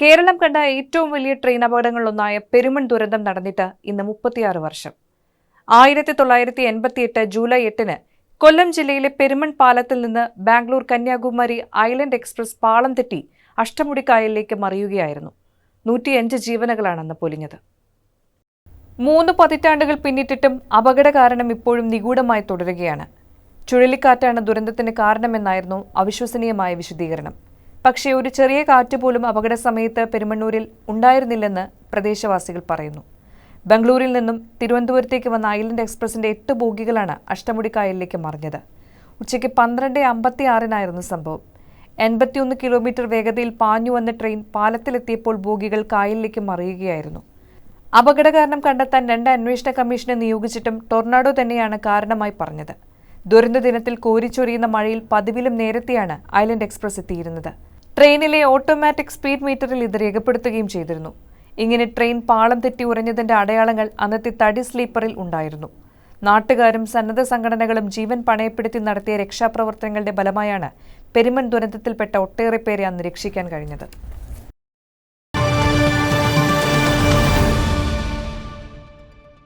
കേരളം കണ്ട ഏറ്റവും വലിയ ട്രെയിൻ അപകടങ്ങളിലൊന്നായ പെരുമൺ ദുരന്തം നടന്നിട്ട് ഇന്ന് മുപ്പത്തിയാറ് വർഷം. ആയിരത്തി തൊള്ളായിരത്തി എൺപത്തിയെട്ട് ജൂലൈ എട്ടിന് കൊല്ലം ജില്ലയിലെ പെരുമൺ പാലത്തിൽ നിന്ന് ബാംഗ്ലൂർ കന്യാകുമാരി ഐലൻഡ് എക്സ്പ്രസ് പാളം തെറ്റി അഷ്ടമുടിക്കായലിലേക്ക് മറിയുകയായിരുന്നു. നൂറ്റിയഞ്ച് ജീവനുകളാണ് അന്ന് പൊലിഞ്ഞത്. മൂന്ന് പതിറ്റാണ്ടുകൾ പിന്നിട്ടിട്ടും അപകട കാരണം ഇപ്പോഴും നിഗൂഢമായി തുടരുകയാണ്. ചുഴലിക്കാറ്റാണ് ദുരന്തത്തിന് കാരണമെന്നായിരുന്നു അവിശ്വസനീയമായ വിശദീകരണം. പക്ഷേ ഒരു ചെറിയ കാറ്റ് പോലും അപകട സമയത്ത് പെരുമണ്ണൂരിൽ ഉണ്ടായിരുന്നില്ലെന്ന് പ്രദേശവാസികൾ പറയുന്നു. ബംഗളൂരിൽ നിന്നും തിരുവനന്തപുരത്തേക്ക് വന്ന ഐലൻഡ് എക്സ്പ്രസിന്റെ എട്ട് ബോഗികളാണ് അഷ്ടമുടിക്കായലിലേക്ക് മറിഞ്ഞത്. ഉച്ചയ്ക്ക് പന്ത്രണ്ട് അമ്പത്തി ആറിനായിരുന്നു സംഭവം. എൺപത്തിയൊന്ന് കിലോമീറ്റർ വേഗതയിൽ പാഞ്ഞു വന്ന ട്രെയിൻ പാലത്തിലെത്തിയപ്പോൾ ബോഗികൾ കായലിലേക്ക് മറിയുകയായിരുന്നു. അപകട കാരണം കണ്ടെത്താൻ രണ്ട് അന്വേഷണ കമ്മീഷനെ നിയോഗിച്ചിട്ടും ടൊർണാഡോ തന്നെയാണ് കാരണമായി പറഞ്ഞത്. ദുരന്ത ദിനത്തിൽ കോരിച്ചൊരിയുന്ന മഴയിൽ പതിവിലും നേരത്തെയാണ് ഐലൻഡ് എക്സ്പ്രസ് എത്തിയിരുന്നത്. ട്രെയിനിലെ ഓട്ടോമാറ്റിക് സ്പീഡ് മീറ്ററിൽ ഇത് രേഖപ്പെടുത്തുകയും ചെയ്തിരുന്നു. ഇങ്ങനെ ട്രെയിൻ പാളം തെറ്റി ഉറഞ്ഞതിന്റെ അടയാളങ്ങൾ അന്നത്തെ തടി സ്ലീപ്പറിൽ ഉണ്ടായിരുന്നു. നാട്ടുകാരും സന്നദ്ധ സംഘടനകളും ജീവൻ പണയപ്പെടുത്തി നടത്തിയ രക്ഷാപ്രവർത്തനങ്ങളുടെ ഫലമായാണ് പെരുമൺ ദുരന്തത്തിൽപ്പെട്ട ഒട്ടേറെ പേരെ അന്ന് രക്ഷിക്കാൻ കഴിഞ്ഞത്.